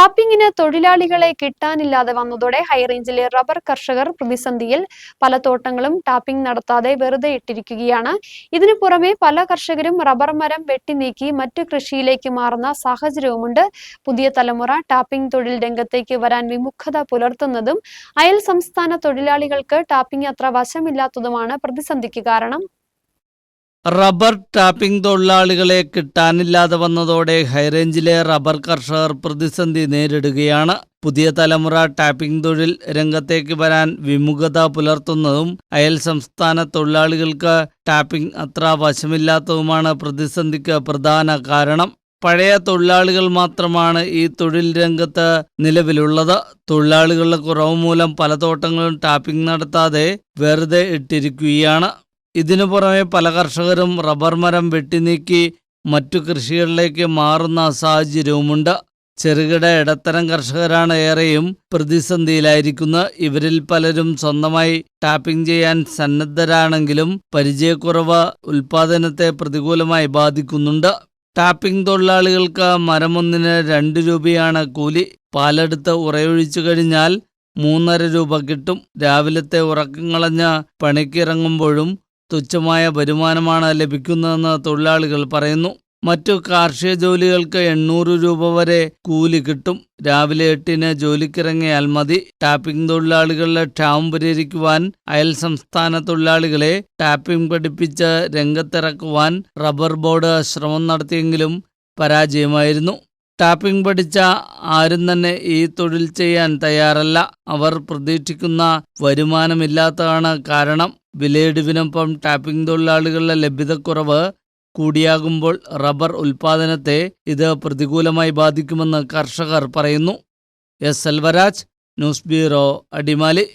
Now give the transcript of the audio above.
ടാപ്പിംഗിന് തൊഴിലാളികളെ കിട്ടാനില്ലാതെ വന്നതോടെ ഹൈറേഞ്ചിലെ റബ്ബർ കർഷകർ പ്രതിസന്ധിയിൽ പല തോട്ടങ്ങളും ടാപ്പിംഗ് നടത്താതെ വെറുതെ ഇട്ടിരിക്കുകയാണ്. ഇതിനു പുറമെ പല കർഷകരും റബ്ബർ മരം വെട്ടിനീക്കി മറ്റു കൃഷിയിലേക്ക് മാറുന്ന സാഹചര്യവുമുണ്ട്. പുതിയ തലമുറ ടാപ്പിംഗ് തൊഴിൽ രംഗത്തേക്ക് വരാൻ വിമുഖത പുലർത്തുന്നതും അയൽ സംസ്ഥാന തൊഴിലാളികൾക്ക് ടാപ്പിംഗ് അത്ര വശമില്ലാത്തതുമാണ് പ്രതിസന്ധിക്ക് കാരണം. റബ്ബർ ടാപ്പിംഗ് തൊഴിലാളികളെ കിട്ടാനില്ലാതെ വന്നതോടെ ഹൈറേഞ്ചിലെ റബ്ബർ കർഷകർ പ്രതിസന്ധി നേരിടുകയാണ്. പുതിയ തലമുറ ടാപ്പിംഗ് തൊഴിൽ രംഗത്തേക്ക് വരാൻ വിമുഖത പുലർത്തുന്നതും അയൽ സംസ്ഥാന തൊഴിലാളികൾക്ക് ടാപ്പിംഗ് അത്ര വശമില്ലാത്തതുമാണ് പ്രതിസന്ധിക്ക് പ്രധാന കാരണം. പഴയ തൊഴിലാളികൾ മാത്രമാണ് ഈ തൊഴിൽ രംഗത്ത് നിലവിലുള്ളത്. തൊഴിലാളികളുടെ കുറവ് മൂലം പല തോട്ടങ്ങളും ടാപ്പിംഗ് നടത്താതെ വെറുതെ ഇട്ടിരിക്കുകയാണ്. ഇതിനു പുറമെ പല കർഷകരും റബ്ബർ മരം വെട്ടിനീക്കി മറ്റു കൃഷികളിലേക്ക് മാറുന്ന സാഹചര്യവുമുണ്ട്. ചെറുകിട ഇടത്തരം കർഷകരാണ് ഏറെയും പ്രതിസന്ധിയിലായിരിക്കുന്നത് ഇവരിൽ പലരും സ്വന്തമായി ടാപ്പിംഗ് ചെയ്യാൻ സന്നദ്ധരാണെങ്കിലും പരിചയക്കുറവ് ഉൽപാദനത്തെ പ്രതികൂലമായി ബാധിക്കുന്നുണ്ട്. ടാപ്പിംഗ് തൊഴിലാളികൾക്ക് മരമൊന്നിന് രണ്ട് രൂപയാണ് കൂലി. പാലെടുത്ത് ഉറയൊഴിച്ചു കഴിഞ്ഞാൽ മൂന്നര രൂപ കിട്ടും. രാവിലത്തെ ഉറക്കം കളഞ്ഞ് പണിക്കിറങ്ങുമ്പോഴും തുച്ഛമായ വരുമാനമാണ് ലഭിക്കുന്നതെന്ന് തൊഴിലാളികൾ പറയുന്നു. മറ്റു കാർഷിക ജോലികൾക്ക് എണ്ണൂറ് രൂപ വരെ കൂലി കിട്ടും. രാവിലെ എട്ടിന് ജോലിക്കിറങ്ങിയാൽ മതി. ടാപ്പിംഗ് തൊഴിലാളികളുടെ ക്ഷാമം പരിഹരിക്കുവാൻ അയൽ സംസ്ഥാന തൊഴിലാളികളെ ടാപ്പിംഗ് പഠിപ്പിച്ച് രംഗത്തിറക്കുവാൻ റബ്ബർ ബോർഡ് ശ്രമം നടത്തിയെങ്കിലും പരാജയമായിരുന്നു. ടാപ്പിംഗ് പഠിച്ച ആരും തന്നെ ഈ തൊഴിൽ ചെയ്യാൻ തയ്യാറല്ല. അവർ പ്രതീക്ഷിക്കുന്ന വരുമാനമില്ലാത്തതാണ് കാരണം. വിലയിടിവിനൊപ്പം ടാപ്പിംഗ് തൊഴിലാളികളുടെ ലഭ്യതക്കുറവ് കൂടിയാകുമ്പോൾ റബ്ബർ ഉൽപാദനത്തെ ഇത് പ്രതികൂലമായി ബാധിക്കുമെന്ന് കർഷകർ പറയുന്നു. S. Selvaraj news bureau Adimali.